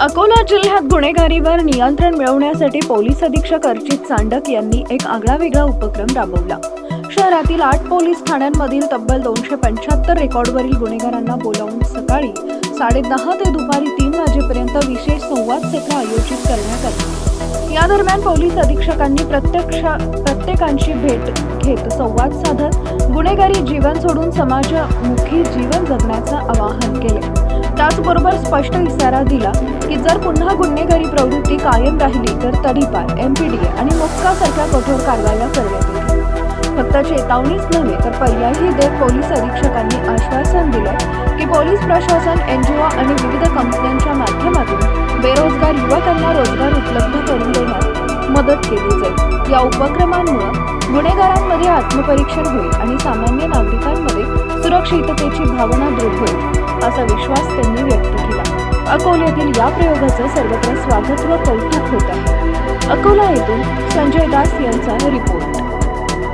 अकोला जिल्ह्यात गुन्हेगारीवर नियंत्रण मिळवण्यासाठी पोलीस अधीक्षक अर्चित चांडक यांनी एक आगळा वेगळा उपक्रम राबवला. शहरातील आठ पोलीस ठाण्यांमधील तब्बल दोनशे पंच्याहत्तर रेकॉर्डवरील गुन्हेगारांना बोलावून सकाळी साडेदहा ते दुपारी तीन वाजेपर्यंत विशेष संवाद सत्र आयोजित करण्यात आले. या दरम्यान पोलीस अधीक्षकांनी प्रत्यक्ष प्रत्येकांची भेट घेत संवाद साधत गुन्हेगारी जीवन सोडून समाजमुखी जीवन जगण्याचं आवाहन केले. त्याचबरोबर स्पष्ट इशारा दिला की जर पुन्हा गुन्हेगारी प्रवृत्ती कायम राहिली तर तडीपार एमपीडीए आणि मोक्कासारख्या कठोर कारवाया करण्यात येतील. फक्त चेतावणीच नव्हे तर पर्यायही देत पोलीस अधीक्षकांनी आश्वासन दिलं की पोलीस प्रशासन एनजीओ आणि विविध कंपन्यांच्या माध्यमातून बेरोजगार युवकांना रोजगार उपलब्ध करून देण्यात मदत केली जाईल. या उपक्रमांमुळे गुन्हेगारांमध्ये आत्मपरीक्षण होईल आणि सामान्य नागरिकांमध्ये सुरक्षिततेची भावना दृढ होईल. असा विश्वास त्यांनी व्यक्त केला. अकोल्यातील या प्रयोगाचं सर्वत्र स्वागत व कौतुक होत आहे. अकोला येथून संजय दास यांचा रिपोर्ट.